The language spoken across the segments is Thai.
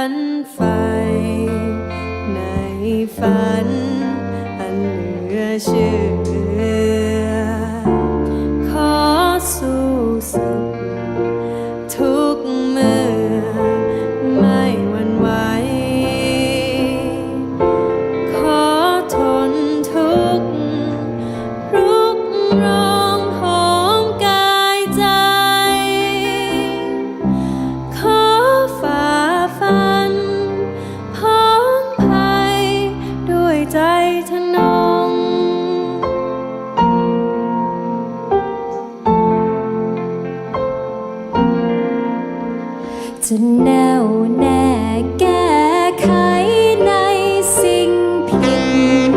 ันไฟ ในฝัน อันเหลือเชื่อ ขอสู้สุดทุกเมื่อ ไม่หวั่นไหว ขอทนทุกข์รุกรอน จะแน่วแน่แก้ไขในสิ่งผิด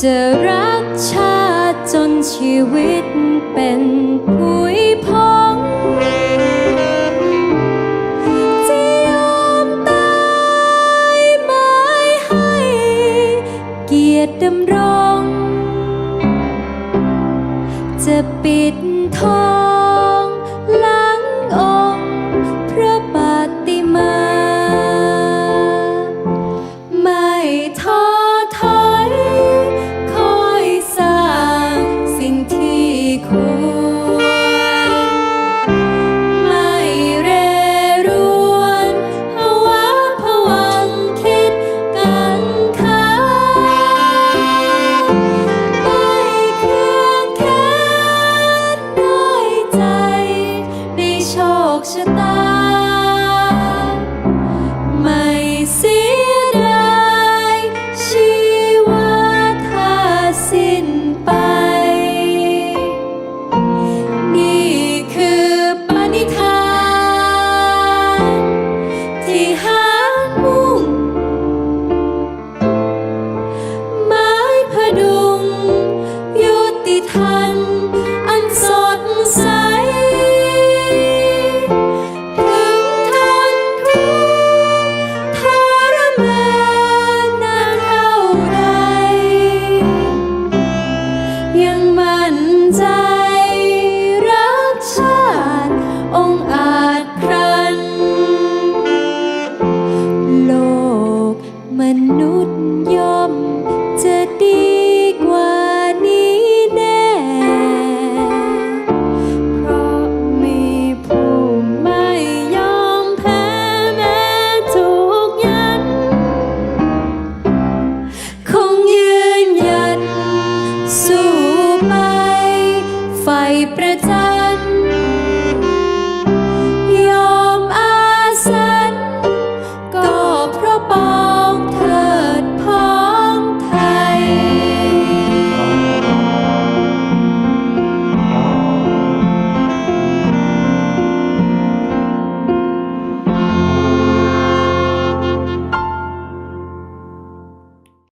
จะรักชาติจนชีวิตเป็นผุยพองจะยอมตายไม่ให้ เกียรติดำรง จะปิดทอง 有些淡。